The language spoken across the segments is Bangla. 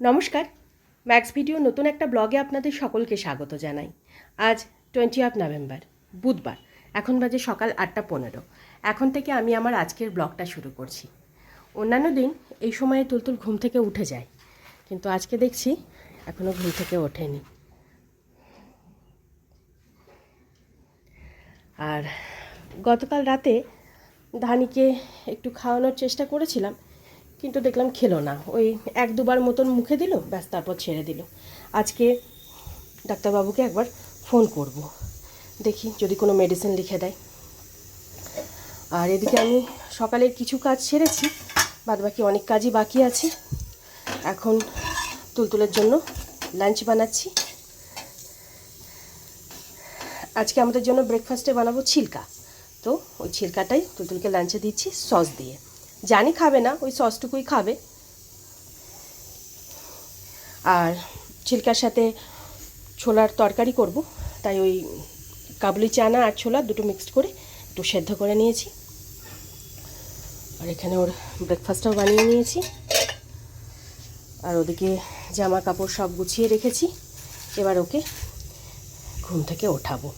নমস্কার। ম্যাক্স ভিডিও নতুন একটা ব্লগে আপনাদের সকলকে স্বাগত জানাই। আজ টোয়েন্টি অফ নভেম্বর বুধবার, এখন বাজে সকাল আটটা পনেরো। এখন থেকে আমি আমার আজকের ব্লগটা শুরু করছি। অন্যান্য দিন এই সময়ে তুলতুল ঘুম থেকে উঠে যায়, কিন্তু আজকে দেখছি এখনও ঘুম থেকে ওঠেনি। আর গতকাল রাতে ধানিকে একটু খাওয়ানোর চেষ্টা করেছিলাম কিন্তু দেখলাম খেলো না। ওই এক দুবার মতন মুখে দিল, ব্যাস তারপর ছেড়ে দিল। আজকে ডাক্তারবাবুকে একবার ফোন করব। দেখি যদি কোনো মেডিসিন লিখে দেয়। আর এদিকে আমি সকালের কিছু কাজ সেরেছি বাদ বাকি অনেক কাজই বাকি আছে। এখন তুলতুলের জন্য লাঞ্চ বানাচ্ছি। আজকে আমাদের জন্য ব্রেকফাস্টে বানাবো ছিলকা। তো ওই ছিলকাটাই তুলতুলকে লাঞ্চে দিচ্ছি সস দিয়ে। জানি খাবে না, ওই সসটুকুই খাবে। আর ছিলকার সাথে ছোলার তরকারি করব, তাই ওই কাবলি চানা আর ছোলা দুটো মিক্সড করে একটু সেদ্ধ করে নিয়েছি। আর এখানে ওর ব্রেকফাস্টটাও বানিয়ে নিয়েছি। আর ওদিকে জামা কাপড় সব গুছিয়ে রেখেছি। এবার ওকে ঘুম থেকে ওঠাবো।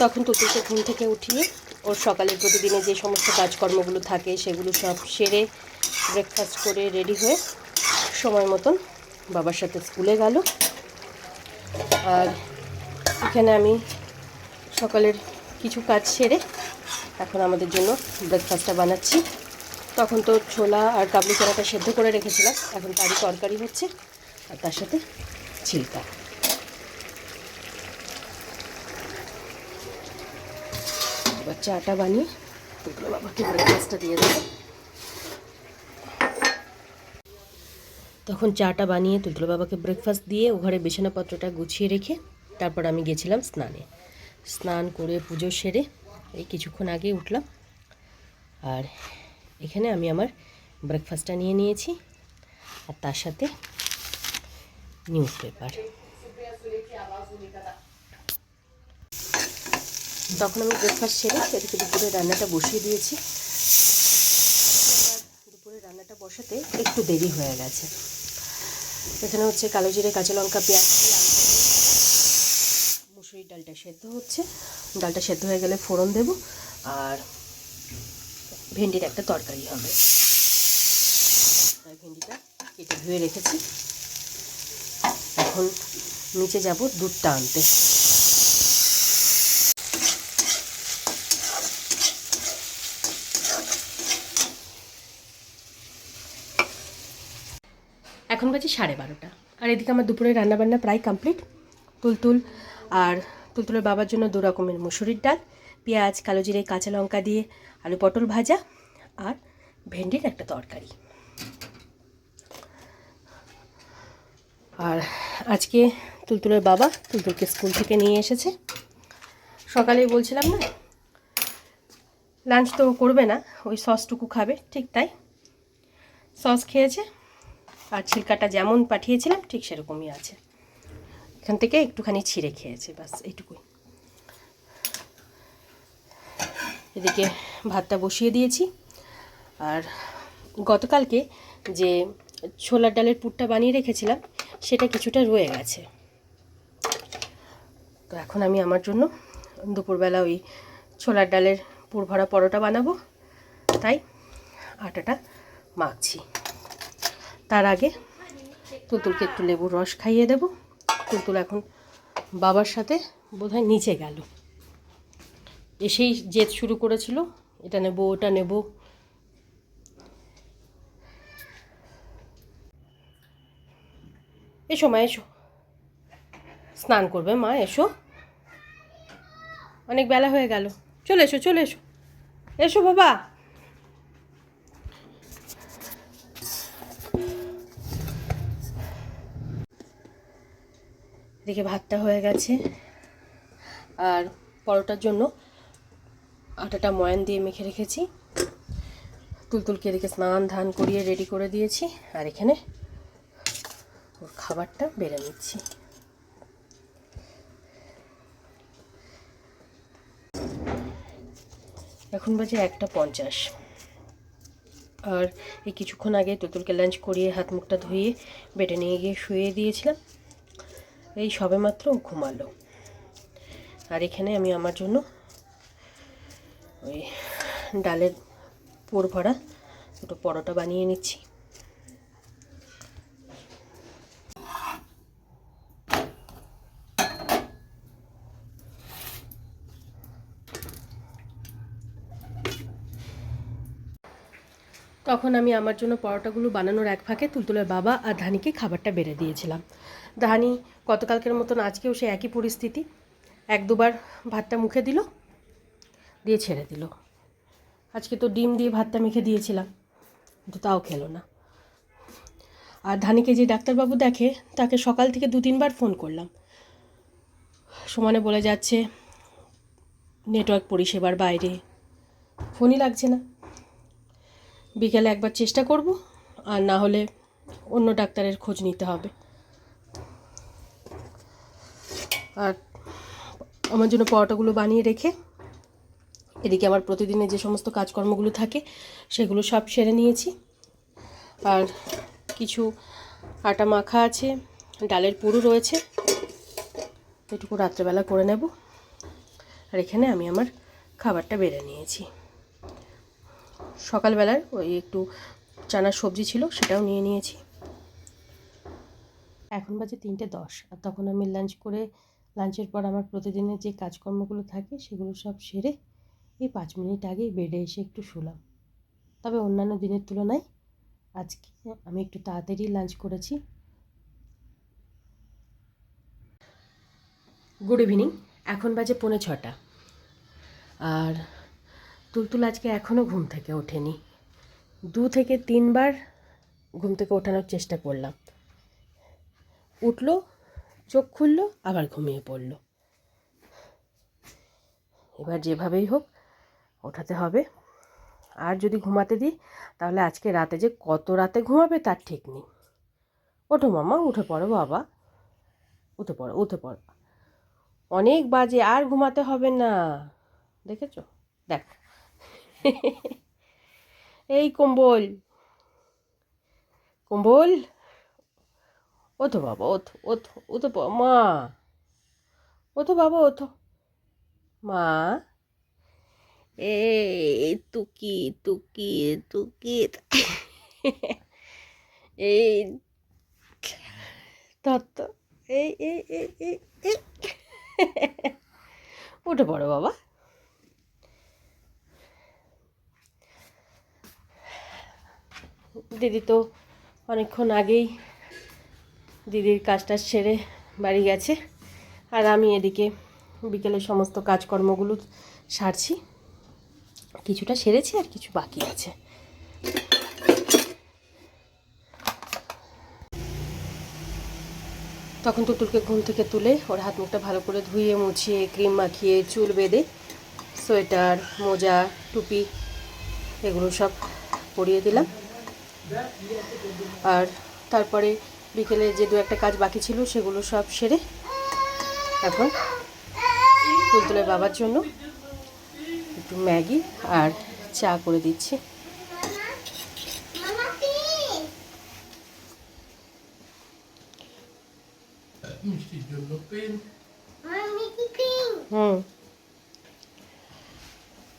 তখন তুতুলকে ঘুম থেকে উঠিয়ে ওর সকালে প্রতিদিনে যে সমস্ত কাজকর্মগুলো থাকে, সেগুলো সব সেরে ব্রেকফাস্ট করে রেডি হয়ে সময় মতন বাবার সাথে স্কুলে গেল। আর এখানে আমি সকালের কিছু কাজ সেরে এখন আমাদের জন্য ব্রেকফাস্টটা বানাচ্ছি। তখন তো ছোলা আর কাবলি চানাটা সেদ্ধ করে রেখেছিলাম, এখন তারই তরকারি হচ্ছে, আর তার সাথে ছিলকা চাটা বানিয়ে তুলতুলো বাবাকে ব্রেকফাস্টটা দিয়ে দেবো। তখন চাটা বানিয়ে তুলতুলো বাবাকে ব্রেকফাস্ট দিয়ে ও ঘরে বিছানাপত্রটা গুছিয়ে রেখে তারপর আমি গেছিলাম স্নানে। স্নান করে পুজো সেরে এই কিছুক্ষণ আগে উঠলাম। আর এখানে আমি আমার ব্রেকফাস্টটা নিয়ে নিয়েছি। আর তার সাথে নিউজ পেপার তখন আমি ব্রেকফাস্ট সেরে এদিকে দুপুরে রান্নাটা বসিয়ে দিয়েছি। দুপুরে রান্নাটা বসাতে একটু দেরি হয়ে গেছে। এখানে হচ্ছে কালো জিরে, কাঁচা লঙ্কা, পেঁয়াজ মুসুরির ডালটা সেদ্ধ হচ্ছে। ডালটা সেদ্ধ হয়ে গেলে ফোড়ন দেব আর ভেন্ডির একটা তরকারি হবে। ভেন্ডিটা কেটে ধুয়ে রেখেছি। এখন নিচে যাব দুধটা আনতে। এখন বাজে সাড়ে বারোটা। আর এদিকে আমার দুপুরে রান্নাবান্না প্রায় কমপ্লিট তুলতুল আর তুলতুলের বাবার জন্য দু রকমের মুসুরির ডাল, পেঁয়াজ, কালো জিরে, কাঁচা লঙ্কা দিয়ে আলু পটল ভাজা আর ভেন্ডির একটা তরকারি। আর আজকে তুলতুলের বাবা তুলতুলকে স্কুল থেকে নিয়ে এসেছে। সকালেই বলছিলাম না লাঞ্চ তো করবে না, ওই সসটুকু খাবে, ঠিক তাই। সস খেয়েছে আর ছিলকাটা যেমন পাঠিয়েছিলাম, ঠিক সেরকমই আছে। এখান থেকে একটুখানি ছিঁড়ে খেয়েছে বাস এইটুকুই। এদিকে ভাতটা বসিয়ে দিয়েছি। আর গতকালকে যে ছোলার ডালের পুরটা বানিয়ে রেখেছিলাম, সেটা কিছুটা রয়ে গেছে। তো এখন আমি আমার জন্য দুপুরবেলা ওই ছোলার ডালের পুর ভরা পরোটা বানাবো। তাই আটাটা মাখছি। তার আগে তুলতুলকে একটু লেবুর রস খাইয়ে দেব। তুলতুল এখন বাবার সাথে বোধহয় নিচে গেল। এসেই জেদ শুরু করেছিল, এটা নেব, ওটা নেব। এসো মা, এসো। স্নান করবে মা, এসো। অনেক বেলা হয়ে গেল। চলে এসো চলে এসো। এসো বাবা। এদিকে ভাতটা হয়ে গেছে। আর পরোটার জন্য আটাটা ময়ান দিয়ে মেখে রেখেছি। তুলতুলকে এদিকে স্নান ধান করিয়ে রেডি করে দিয়েছি। আর এখানে ওর খাবারটা বেড়ে নিচ্ছি। এখন বাজে একটা পঞ্চাশ। আর এই কিছুক্ষণ আগে তুতুলকে লাঞ্চ করিয়ে হাত মুখটা ধুয়ে বেটে নিয়ে গিয়ে শুয়ে দিয়েছিলাম। এই সবেমাত্র ঘুমালো। আর এখানে আমি আমার জন্য ওই ডালের পোর ভরা দুটো পরোটা বানিয়ে নিচ্ছি। তখন আমি আমার জন্য পরোটাগুলো বানানোর এক ফাঁকে তুলতুলের বাবা আর ধানিকে খাবারটা বেড়ে দিয়েছিলাম। ধানি গতকালকের মতন আজকেও সে একই পরিস্থিতি। এক দুবার ভাতটা মুখে দিল, দিয়ে ছেড়ে দিল। আজকে তো ডিম দিয়ে ভাতটা মেখে দিয়েছিলাম, কিন্তু তাও খেলো না। আর ধানিকে যে ডাক্তারবাবু দেখে, তাকে সকাল থেকে দু তিনবার ফোন করলাম। সমানে বলে যাচ্ছে, নেটওয়ার্ক পরিষেবার বাইরে, ফোনই লাগছে না। বিকেলে একবার চেষ্টা করব, আর না হলে অন্য ডাক্তারের খোঁজ নিতে হবে। আর আমার জন্য পরোটাগুলো বানিয়ে রেখে এদিকে আমার প্রতিদিনের যে সমস্ত কাজকর্মগুলো থাকে, সেগুলো সব সেরে নিয়েছি। আর কিছু আটা মাখা আছে, ডালের পুরো রয়েছে। এটুকু রাত্রেবেলা করে নেব। আর এখানে আমি আমার খাবারটা বেড়ে নিয়েছি। সকালবেলার ওই একটু চানার সবজি ছিল, সেটাও নিয়ে নিয়েছি। এখন বাজে তিনটে দশ, আর তখন আমি লাঞ্চ করে লাঞ্চের পর আমার প্রতিদিনের যে কাজকর্মগুলো থাকে, সেগুলো সব সেরে এই পাঁচ মিনিট আগেই বেডে এসে একটু শুলাম। তবে অন্যান্য দিনের তুলনায় আজকে আমি একটু তাড়াতাড়ি লাঞ্চ করেছি। গুড ইভিনিং এখন বাজে পৌনে ছটা। আর তুলতুল আজকে এখনও ঘুম থেকে ওঠেনি। দু থেকে তিনবার ঘুম থেকে ওঠানোর চেষ্টা করলাম। উঠল চোখ খুললো, আবার ঘুমিয়ে পড়ল। এবার যেভাবেই হোক, ওঠাতে হবে। আর যদি ঘুমাতে দিই, তাহলে আজকে রাতে যে কত রাতে ঘুমাবে তার ঠিক নেই। ওঠো মামা, উঠে পড়ো বাবা। উঠে পড়ো উঠে পড়ো। অনেক বাজে, আর ঘুমাতে হবে না। দেখেছ? দেখো। এই কম্বল। কম্বল? ওঠো বাবা, ওঠো ওঠো ওঠো মা। ওঠো বাবা, ওঠো। মা। এ, তুকি তুকি তুকি। এই এই এই এই এই এই। উঠে পড়ো বাবা। দিদি তো অনেকক্ষণ আগেই দিদির কাজটা সেরে বাড়ি গেছে। আর আমি এদিকে বিকেলে সমস্ত কাজকর্মগুলো সারছি। কিছুটা সেরেছি আর কিছু বাকি আছে। তখন তুতুলকে ঘুম থেকে তুলে ওর হাত মুখটা ভালো করে ধুয়ে, মুছিয়ে, ক্রিম মাখিয়ে, চুল বেঁধে, সোয়েটার, মোজা, টুপি এগুলো সব পরিয়ে দিলাম। আর তারপরে বিকেলে যে দু একটা কাজ বাকি ছিল সেগুলো সব সেরে এখন তুলতুলের বাবার জন্য একটু ম্যাগি আর চা করে দিচ্ছি। হুম।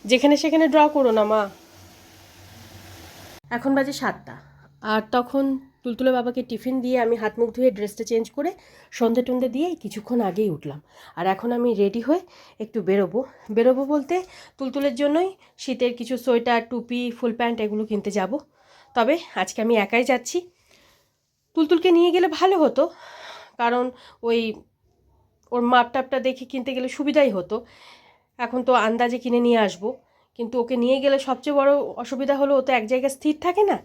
যেখানে সেখানে ড্র করো না মা। এখন বাজে সাতটা। আর তখন তুলতুলে বাবাকে টিফিন দিয়ে আমি হাত মুখ ধুয়ে ড্রেসটা চেঞ্জ করে সন্ধে টন্ধে দিয়ে কিছুক্ষণ আগেই উঠলাম। আর এখন আমি রেডি হয়ে একটু বেরোবো। বেরোবো বলতে তুলতুলের জন্যই শীতের কিছু সোয়েটার, টুপি, ফুল প্যান্ট এগুলো কিনতে যাব। তবে আজকে আমি একাই যাচ্ছি। তুলতুলকে নিয়ে গেলে ভালো হতো, কারণ ওই ওর মাপ টাপটা দেখে কিনতে গেলে সুবিধাই হতো। এখন তো আন্দাজে কিনে নিয়ে আসব। কিন্তু ওকে নিয়ে গেলে সবচেয়ে বড় অসুবিধা হলো ও তো এক জায়গায় স্থির থাকে না।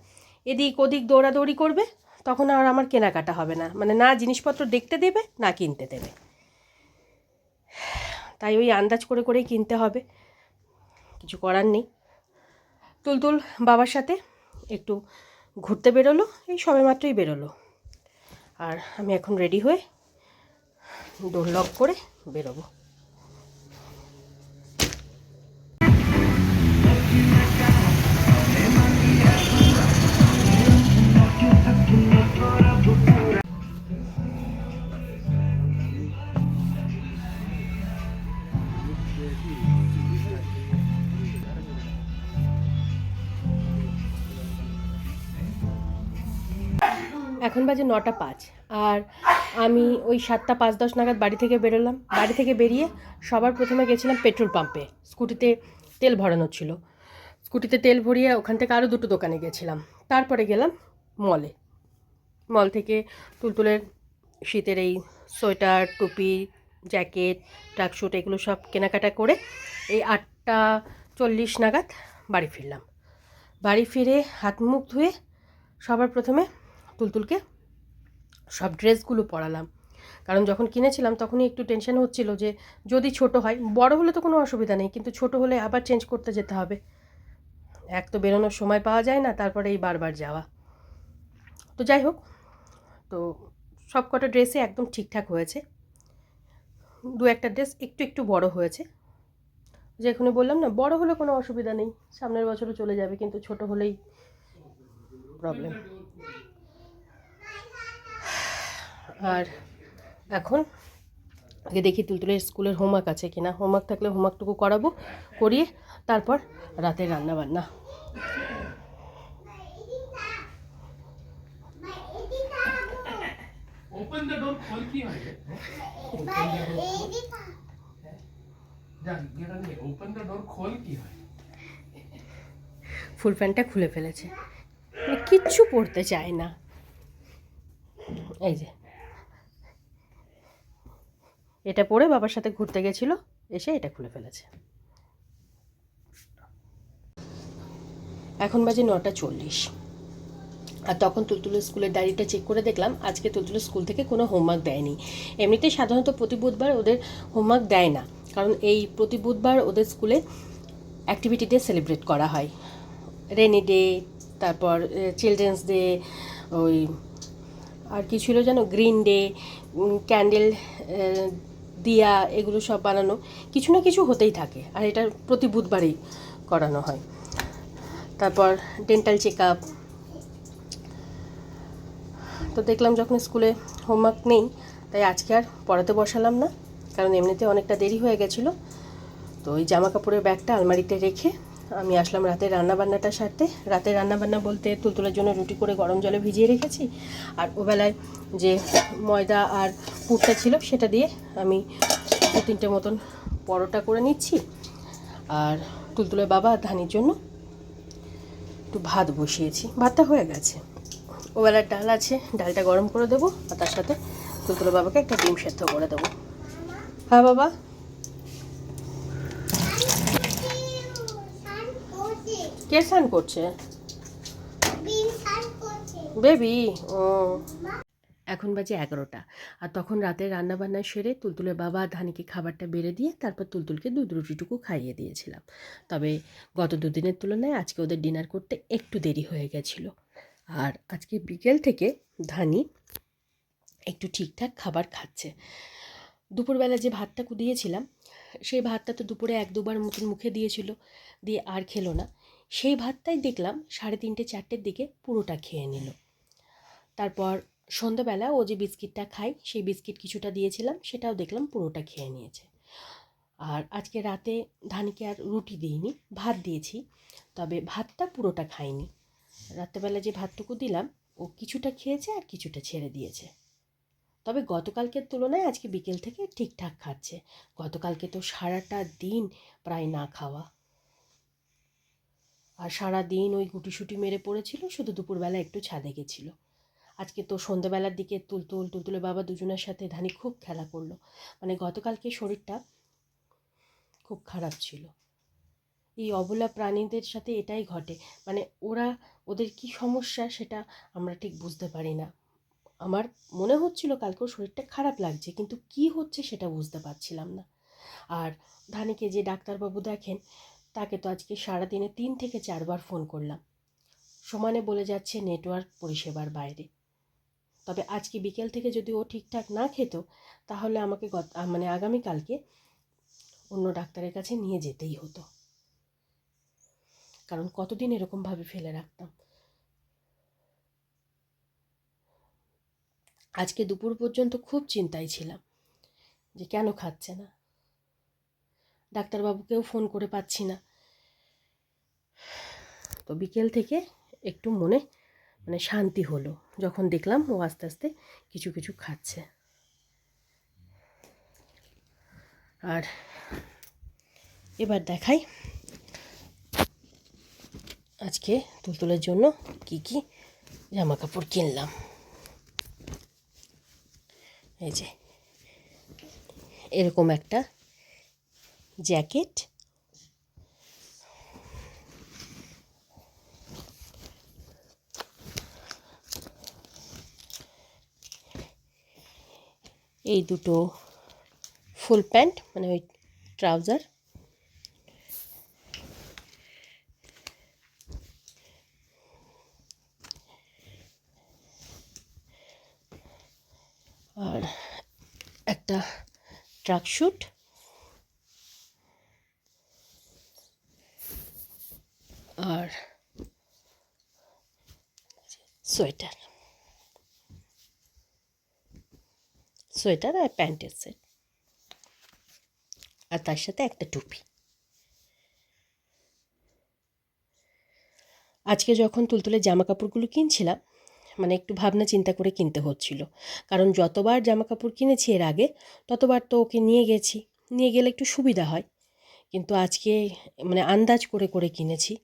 এদিক ওদিক দৌড়াদৌড়ি করবে, তখন আর আমার কেনাকাটা হবে না। মানে না জিনিসপত্র দেখতে দেবে, না কিনতে দেবে। তাই ওই আন্দাজ করে করেই কিনতে হবে। কিছু করার নেই। তুলতুল বাবার সাথে একটু ঘুরতে বেরোলো, এই সবে মাত্রই বেরোলো। আর আমি এখন রেডি হয়ে ডোর লক করে বেরোবো। এখন বাজে নটা পাঁচ। আর আমি ওই সাতটা পাঁচ দশ নাগাদ বাড়ি থেকে বেরোলাম। বাড়ি থেকে বেরিয়ে সবার প্রথমে গেছিলাম পেট্রোল পাম্পে। স্কুটিতে তেল ভরানো ছিল। স্কুটিতে তেল ভরিয়ে ওখান থেকে আরও দুটো দোকানে গেছিলাম। তারপরে গেলাম মলে। মল থেকে তুলতুলের শীতের এই সোয়েটার, টুপি, জ্যাকেট ট্রাকশুট এগুলো সব কেনাকাটা করে এই আটটা চল্লিশ নাগাদ বাড়ি ফিরলাম। বাড়ি ফিরে হাত মুখ ধুয়ে সবার প্রথমে তুলতুলকে সব ড্রেসগুলো পরালাম। কারণ যখন কিনেছিলাম তখনই একটু টেনশন হচ্ছিল যে যদি ছোট হয়, বড় হলে তো কোনো অসুবিধা নেই, কিন্তু ছোট হলে আবার চেঞ্জ করতে যেতে হবে। এক তো বেরোনোর সময় পাওয়া যায় না, তারপরে এই বারবার যাওয়া। তো যাই হোক, তো সব কটা ড্রেসে একদম ঠিকঠাক হয়েছে। দু একটা ড্রেস একটু একটু বড় হয়েছে। যে এখানে বললাম না, বড় হলে কোনো অসুবিধা নেই, সামনের বছরও চলে যাবে, কিন্তু ছোট হলেই প্রবলেম আর এখন আগে দেখি তুলতুলের স্কুলের হোমওয়ার্ক আছে কিনা। হোমওয়ার্ক থাকলে হোমওয়ার্কটুকু করাবো করিয়ে তারপর রাতের রান্না বান্না কি কি ফুল প্যান্টটা খুলে ফেলেছে। কিচ্ছু পড়তে চায় না। এই যে এটা পরে বাবার সাথে ঘুরতে গেছিল, এসে এটা খুলে ফেলেছে। এখন বাজে নটা চল্লিশ। আর তখন তুলতুলের স্কুলের ডায়েরিটা চেক করে দেখলাম, আজকে তুলতুলের স্কুল থেকে কোনো হোমওয়ার্ক দেয়নি। এমনিতে সাধারণত প্রতি বুধবার ওদের হোমওয়ার্ক দেয় না, কারণ এই প্রতি বুধবার ওদের স্কুলে অ্যাক্টিভিটি ডে সেলিব্রেট করা হয়। রেনি ডে তারপর চিলড্রেন্স ডে ওই, আর কি ছিল যেন গ্রিন ডে ক্যান্ডেল দিয়া এগুলো সব বানানো, কিছু না কিছু হতেই থাকে। আর এটা প্রতি বুধবারেই করানো হয়। তারপর ডেন্টাল চেক আপ তো দেখলাম যখন স্কুলে হোমওয়ার্ক নেই, তাই আজকে আর পড়াতে বসালাম না, কারণ এমনিতে অনেকটা দেরি হয়ে গেছিল। তো ওই জামা কাপড়ের ব্যাগটা আলমারিতে রেখে আমি আসলাম রাতে রান্নাবান্নাটা সারতে। রাতে রান্নাবান্না বলতে তুলতুলের জন্য রুটি করে গরম জলে ভিজিয়ে রেখেছি। আর ওবেলায় যে ময়দা আর পুরটা ছিল সেটা দিয়ে আমি দু তিনটে মতন পরোটা করে নিচ্ছি। আর তুলতুলের বাবা ধানির জন্য একটু ভাত বসিয়েছি। ভাতটা হয়ে গেছে। ওবেলার ডাল আছে, ডালটা গরম করে দেবো আর তার সাথে তুলতুলের বাবাকে একটা ডিম সেদ্ধ করে দেবো। হ্যাঁ বাবা? কে স্নান করছে? বেবি? ও। এখন বাজে এগারোটা। আর তখন রাতে রান্নাবান্না সেরে তুলতুলের বাবা আর ধানিকে খাবারটা বেড়ে দিয়ে তারপর তুলতুলকে দুধ রুটিটুকু খাইয়ে দিয়েছিলাম। তবে গত দুদিনের তুলনায় আজকে ওদের ডিনার করতে একটু দেরি হয়ে গেছিল। আর আজকে বিকেল থেকে ধানি একটু ঠিকঠাক খাবার খাচ্ছে। দুপুরবেলা যে ভাতটা দিয়েছিলাম সেই ভাতটা তো দুপুরে এক দুবার মতন মুখে দিয়েছিল দিয়ে আর খেলো না। সেই ভাতটাই দেখলাম সাড়ে তিনটে, চারটের দিকে পুরোটা খেয়ে নিল। তারপর সন্ধ্যাবেলা ও যে বিস্কিটটা খাই সেই বিস্কিট কিছুটা দিয়েছিলাম, সেটাও দেখলাম পুরোটা খেয়ে নিয়েছে। আর আজকে রাতে ধানিকে আর রুটি দিইনি, ভাত দিয়েছি, তবে ভাতটা পুরোটা খাইনি। রাত্রেবেলা যে ভাতটুকু দিলাম, ও কিছুটা খেয়েছে আর কিছুটা ছেড়ে দিয়েছে। তবে গতকালকের তুলনায় আজকে বিকেল থেকে ঠিকঠাক খাচ্ছে। গতকালকে তো সারাটা দিন প্রায় না খাওয়া। আর সারা দিন ওই গুটিসুটি মেরে পড়েছিল, শুধু দুপুরবেলা একটু ছাদে গেছিল। আজকে তো সন্ধ্যাবেলার দিকে তুলতুল তুলতুলের বাবা দুজনের সাথে ধানি খুব খেলা করল। মানে গতকালকে শরীরটা খুব খারাপ ছিল। এই অবলা প্রাণীদের সাথে এটাই ঘটে। মানে ওরা, ওদের কি সমস্যা সেটা আমরা ঠিক বুঝতে পারি না। আমার মনে হচ্ছিল কালকেও শরীরটা খারাপ লাগছে, কিন্তু কি হচ্ছে সেটা বুঝতে পারছিলাম না। আর ধানিকে যে ডাক্তারবাবু দেখেন তাকে তো আজকে সারাদিনে তিন থেকে চারবার ফোন করলাম। সমানে বলে যাচ্ছে নেটওয়ার্ক পরিষেবার বাইরে। তবে আজকে বিকেল থেকে যদি ও ঠিকঠাক না খেত, তাহলে আমাকে গত মানে আগামীকালকে অন্য ডাক্তারের কাছে নিয়ে যেতেই হতো। কারণ কতদিন এরকমভাবে ফেলে রাখতাম? আজকে দুপুর পর্যন্ত খুব চিন্তায় ছিলাম যে কেন খাচ্ছে না। ডাক্তারবাবুকেও ফোন করে পাচ্ছি না। তো বিকেল থেকে একটু মনে মানে শান্তি হলো, যখন দেখলাম ও আস্তে আস্তে কিছু কিছু খাচ্ছে। আর এবার দেখাই আজকে তুলতুলের জন্য কি কি জামা কাপড় কিনলাম। এই যে, এরকম একটা জ্যাকেট। এই দুটো ফুল প্যান্ট মানে ওই ট্রাউজার। আর একটা ট্রাক শুট আর সোয়েটার। সোয়েটার আর প্যান্টের সেট। আর তার সাথে একটা টুপি। আজকে যখন তুলতুলে জামা কাপড়গুলো কিনছিলাম মানে একটু ভাবনা চিন্তা করে কিনতে হচ্ছিল। কারণ যতবার জামা কাপড় কিনেছি এর আগে, ততবার তো ওকে নিয়ে গেছি। নিয়ে গেলে একটু সুবিধা হয়। কিন্তু আজকে মানে আন্দাজ করে করে কিনেছি।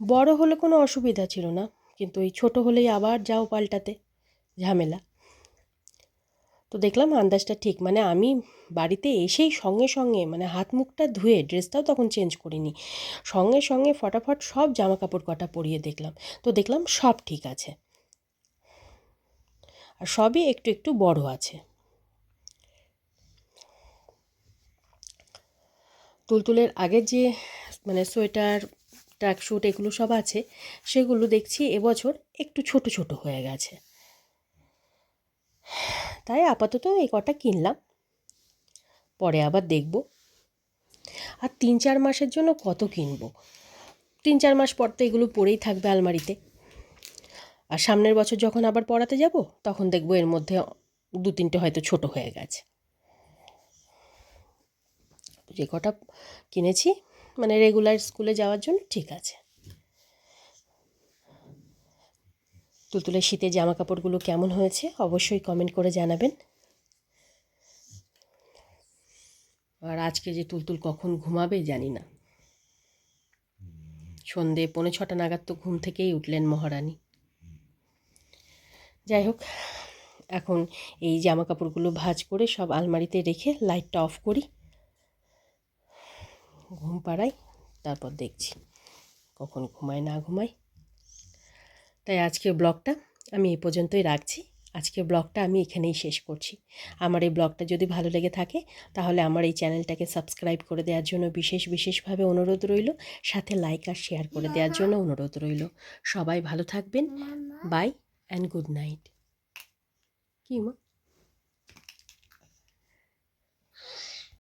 বড় হলে কোনো অসুবিধা ছিল না, কিন্তু এই ছোট হলেই আবার যাও পাল্টাতে। ঝামেলা। তো দেখলাম আন্দাজটা ঠিক মানে আমি বাড়িতে এসেই সঙ্গে সঙ্গে মানে হাত মুখটা ধুয়ে ড্রেসটাও তখন চেঞ্জ করিনি। সঙ্গে সঙ্গে ফটাফট সব জামা কাপড় কটা পরিয়ে দেখলাম। তো দেখলাম সব ঠিক আছে। আর সবই একটু একটু বড় আছে। তুলতুলের আগের যে মানে সোয়েটার ট্র্যাকস্যুট এগুলো সব আছে, সেগুলো দেখছি এবছর একটু ছোট ছোট হয়ে গেছে। তাই আপাতত এই কটা কিনলাম। পরে আবার দেখব। আর তিন চার মাসের জন্য কত কিনবো? তিন চার মাস পর তো এগুলো পরেই থাকবে আলমারিতে। আর সামনের বছর যখন আবার পড়াতে যাব, তখন দেখব এর মধ্যে দু তিনটে হয়তো ছোট হয়ে গেছে। যে কটা কিনেছি মানে রেগুলার স্কুলে যাওয়ার জন্য ঠিক আছে। তুলতুলের শীতের জামা কাপড়গুলো কেমন হয়েছে অবশ্যই কমেন্ট করে জানাবেন। আর আজকে যে তুলতুল কখন ঘুমাবে জানি না। সন্ধে পৌনে ছটা নাগাদ তো ঘুম থেকেই উঠলেন মহারানী। যাই হোক, এখন এই জামা কাপড়গুলো ভাজ করে সব আলমারিতে রেখে লাইটটা অফ করি। ঘুম পাড়াই, তারপর দেখছি কখন ঘুমায় না ঘুমায়। তাই আজকের ব্লগটা আমি এই পর্যন্তই রাখছি। আজকের ব্লগটা আমি এখানেই শেষ করছি। আমার এই ব্লগটা যদি ভালো লেগে থাকে, তাহলে আমার এই চ্যানেলটাকে সাবস্ক্রাইব করে দেওয়ার জন্য বিশেষ বিশেষভাবে অনুরোধ রইল। সাথে লাইক আর শেয়ার করে দেওয়ার জন্য অনুরোধ রইল। সবাই ভালো থাকবেন। Bye and good night. কি মা?